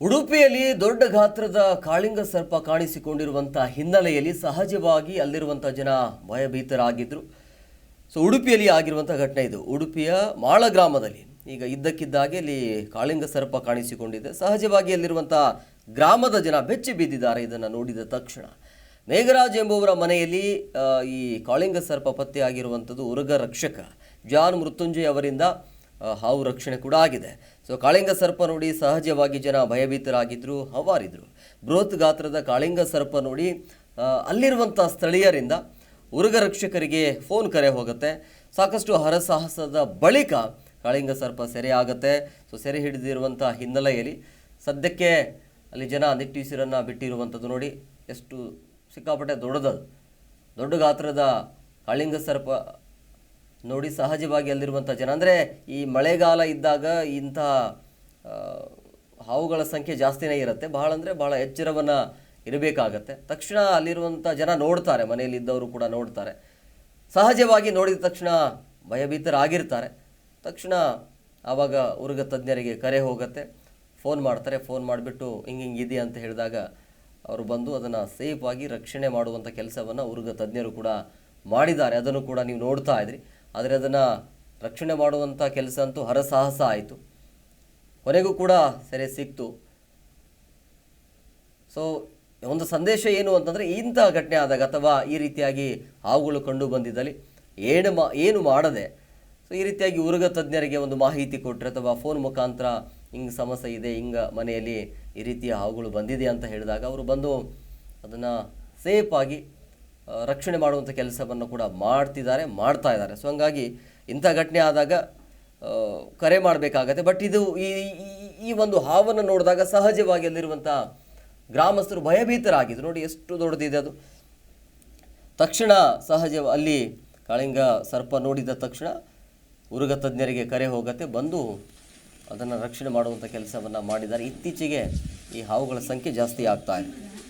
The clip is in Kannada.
ಉಡುಪಿಯಲ್ಲಿ ದೊಡ್ಡ ಗಾತ್ರದ ಕಾಳಿಂಗ ಸರ್ಪ ಕಾಣಿಸಿಕೊಂಡಿರುವಂತಹ ಹಿನ್ನೆಲೆಯಲ್ಲಿ ಸಹಜವಾಗಿ ಅಲ್ಲಿರುವಂಥ ಜನ ಭಯಭೀತರಾಗಿದ್ದರು ಸೊ ಉಡುಪಿಯಲ್ಲಿ ಆಗಿರುವಂಥ ಘಟನೆ ಇದು. ಉಡುಪಿಯ ಮಾಳ ಗ್ರಾಮದಲ್ಲಿ ಈಗ ಇದ್ದಕ್ಕಿದ್ದಾಗೆ ಅಲ್ಲಿ ಕಾಳಿಂಗ ಸರ್ಪ ಕಾಣಿಸಿಕೊಂಡಿದೆ. ಸಹಜವಾಗಿ ಅಲ್ಲಿರುವಂಥ ಗ್ರಾಮದ ಜನ ಬೆಚ್ಚಿ ಬಿದ್ದಿದ್ದಾರೆ ಇದನ್ನು ನೋಡಿದ ತಕ್ಷಣ. ಮೇಘರಾಜ್ ಎಂಬುವರ ಮನೆಯಲ್ಲಿ ಈ ಕಾಳಿಂಗ ಸರ್ಪ ಪತ್ತೆಯಾಗಿರುವಂಥದ್ದು ಉರಗ ರಕ್ಷಕ ಜಾನ್ ಮೃತ್ಯುಂಜಯ್ ಅವರಿಂದ ಹಾವು ರಕ್ಷಣೆ ಕೂಡ ಆಗಿದೆ. ಸೊ ಕಾಳಿಂಗ ಸರ್ಪ ನೋಡಿ ಸಹಜವಾಗಿ ಜನ ಭಯಭೀತರಾಗಿದ್ದರು ಹವಾರಿದ್ರು. ಬೃಹತ್ ಗಾತ್ರದ ಕಾಳಿಂಗ ಸರ್ಪ ನೋಡಿ ಅಲ್ಲಿರುವಂಥ ಸ್ಥಳೀಯರಿಂದ ಉರುಗ ರಕ್ಷಕರಿಗೆ ಫೋನ್ ಕರೆ ಹೋಗುತ್ತೆ. ಸಾಕಷ್ಟು ಹರಸಾಹಸದ ಬಳಿಕ ಕಾಳಿಂಗ ಸರ್ಪ ಸೆರೆ ಆಗುತ್ತೆ. ಸೊ ಸೆರೆ ಹಿಡಿದಿರುವಂಥ ಹಿನ್ನೆಲೆಯಲ್ಲಿ ಸದ್ಯಕ್ಕೆ ಅಲ್ಲಿ ಜನ ನಿಟ್ಟುಸಿರನ್ನು ಬಿಟ್ಟಿರುವಂಥದ್ದು ನೋಡಿ ಎಷ್ಟು ಸಿಕ್ಕಾಪಟ್ಟೆ ದೊಡ್ಡದದು. ದೊಡ್ಡ ಗಾತ್ರದ ಕಾಳಿಂಗ ಸರ್ಪ ನೋಡಿ ಸಹಜವಾಗಿ ಅಲ್ಲಿರುವಂಥ ಜನ. ಅಂದರೆ ಈ ಮಳೆಗಾಲ ಇದ್ದಾಗ ಇಂಥ ಹಾವುಗಳ ಸಂಖ್ಯೆ ಜಾಸ್ತಿನೇ ಇರುತ್ತೆ. ಬಹಳ ಅಂದರೆ ಬಹಳ ಎಚ್ಚರವನ್ನು ಇರಬೇಕಾಗತ್ತೆ. ತಕ್ಷಣ ಅಲ್ಲಿರುವಂಥ ಜನ ನೋಡ್ತಾರೆ, ಮನೆಯಲ್ಲಿ ಇದ್ದವರು ಕೂಡ ನೋಡ್ತಾರೆ. ಸಹಜವಾಗಿ ನೋಡಿದ ತಕ್ಷಣ ಭಯಭೀತರಾಗಿರ್ತಾರೆ. ತಕ್ಷಣ ಆವಾಗ ಉರುಗ ತಜ್ಞರಿಗೆ ಕರೆ ಹೋಗುತ್ತೆ. ಫೋನ್ ಮಾಡ್ತಾರೆ, ಫೋನ್ ಮಾಡಿಬಿಟ್ಟು ಹಿಂಗೆ ಹಿಂಗೆ ಇದೆಯಾ ಅಂತ ಹೇಳಿದಾಗ ಅವರು ಬಂದು ಅದನ್ನು ಸೇಫಾಗಿ ರಕ್ಷಣೆ ಮಾಡುವಂಥ ಕೆಲಸವನ್ನು ಉರುಗ ತಜ್ಞರು ಕೂಡ ಮಾಡಿದ್ದಾರೆ. ಅದನ್ನು ಕೂಡ ನೀವು ನೋಡ್ತಾ ಇದ್ರಿ. ಆದರೆ ಅದನ್ನು ರಕ್ಷಣೆ ಮಾಡುವಂಥ ಕೆಲಸ ಅಂತೂ ಹರಸಾಹಸ ಆಯಿತು. ಕೊನೆಗೂ ಕೂಡ ಸೆರೆ ಸಿಕ್ತು. ಸೊ ಒಂದು ಸಂದೇಶ ಏನು ಅಂತಂದರೆ ಇಂಥ ಘಟನೆ ಆದಾಗ ಅಥವಾ ಈ ರೀತಿಯಾಗಿ ಹಾವುಗಳು ಕಂಡು ಬಂದಿದ್ದಲ್ಲಿ ಏನು ಮಾ, ಏನು ಮಾಡದೆ ಸೊ ಈ ರೀತಿಯಾಗಿ ಉರುಗ ತಜ್ಞರಿಗೆ ಒಂದು ಮಾಹಿತಿ ಕೊಟ್ಟರೆ ಅಥವಾ ಫೋನ್ ಮುಖಾಂತರ ಹಿಂಗೆ ಸಮಸ್ಯೆ ಇದೆ, ಹಿಂಗೆ ಮನೆಯಲ್ಲಿ ಈ ರೀತಿಯ ಹಾವುಗಳು ಬಂದಿದೆ ಅಂತ ಹೇಳಿದಾಗ ಅವರು ಬಂದು ಅದನ್ನು ಸೇಫಾಗಿ ರಕ್ಷಣೆ ಮಾಡುವಂಥ ಕೆಲಸವನ್ನು ಕೂಡ ಮಾಡ್ತಿದ್ದಾರೆ, ಮಾಡ್ತಾ ಇದ್ದಾರೆ. ಸೊ ಹಂಗಾಗಿ ಇಂಥ ಘಟನೆ ಆದಾಗ ಕರೆ ಮಾಡಬೇಕಾಗತ್ತೆ. ಬಟ್ ಇದು ಈ, ಈ- ಒಂದು ಹಾವನ್ನು ನೋಡಿದಾಗ ಸಹಜವಾಗಿ ಅಲ್ಲಿರುವಂಥ ಗ್ರಾಮಸ್ಥರು ಭಯಭೀತರಾಗಿದ್ರು. ನೋಡಿ ಎಷ್ಟು ದೊಡ್ಡದಿದೆ ಅದು. ತಕ್ಷಣ ಸಹಜ, ಅಲ್ಲಿ ಕಾಳಿಂಗ ಸರ್ಪ ನೋಡಿದ ತಕ್ಷಣ ಉರುಗ ತಜ್ಞರಿಗೆ ಕರೆ ಹೋಗತ್ತೆ, ಬಂದು ಅದನ್ನು ರಕ್ಷಣೆ ಮಾಡುವಂಥ ಕೆಲಸವನ್ನು ಮಾಡಿದ್ದಾರೆ. ಇತ್ತೀಚೆಗೆ ಈ ಹಾವುಗಳ ಸಂಖ್ಯೆ ಜಾಸ್ತಿ ಆಗ್ತಾ ಇದೆ.